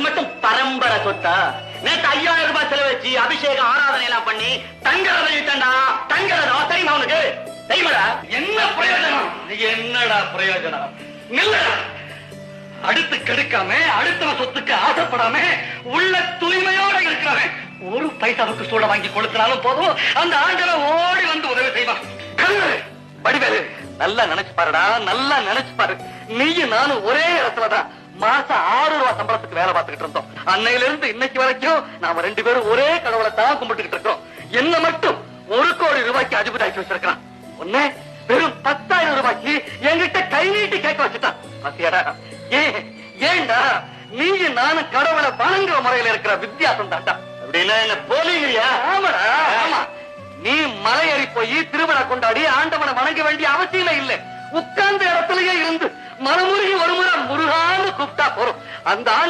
உனக்கு மட்டும் பரம்பரை சொத்தா? நேத்து ஐயாயிரம் ரூபாய் செலவழிச்சு அபிஷேகம் ஆராதனை எல்லாம் பண்ணி தங்கரதை விட்டா தங்கரதம் தெரியுமா உனக்கு? தெரியுமாடா? என்ன பிரயோஜனம்? என்னடா பிரயோஜனம்? நில்லடா அடுத்து கெடுக்காம அடுத்தவன் சொத்துக்கு ஆசைப்படாம உள்ள தூய்மையோட இருக்கிறவன். ஒரு பைசாவுக்கு சூட வாங்கி கொடுத்தாலும் போதும். அந்த ஆண்டவன் ஓடி வந்து உதவி செய்வான். நல்லா நினைச்சு பாருடா நல்லா நினைச்சு பாரு. நீயும் நானும் ஒரே இடத்துலதான் மாசம் ஆறு ரூபாய் சம்பளத்துக்கு வேலை பார்த்துக்கிட்டு இருந்தோம். அன்னையில இருந்து இன்னைக்கு வரைக்கும் நாம ரெண்டு பேரும் ஒரே கடவுளை தான் கும்பிட்டுக்கிட்டு இருக்கோம் என்ன மட்டும் ஒரு கோடி ரூபாய்க்கு அதிபதாக்கி வச்சிருக்கான் ஒண்ணு வெறும் பத்தாயிரம் ரூபாய்க்கு என்கிட்ட கை நீட்டி கேட்க வச்சுட்டான். பாத்தியாடா ஏன் ஏன்டா நீயும் நானும் கடவுளை வணங்குற முறையில இருக்கிற வித்தியாசம் தாண்டா. அப்படின்னா என்ன போலீங்கயா ஆமாடா ஆமா. போய் திருவிழா கொண்டாடி ஆண்டவனை வணங்க வேண்டிய அவசியமே இல்லை. உட்கார்ந்த இடத்துலயே இருந்து மனமுருகி ஒரு முறை முருகான்னு கூப்பிட்டா போறோம். அந்த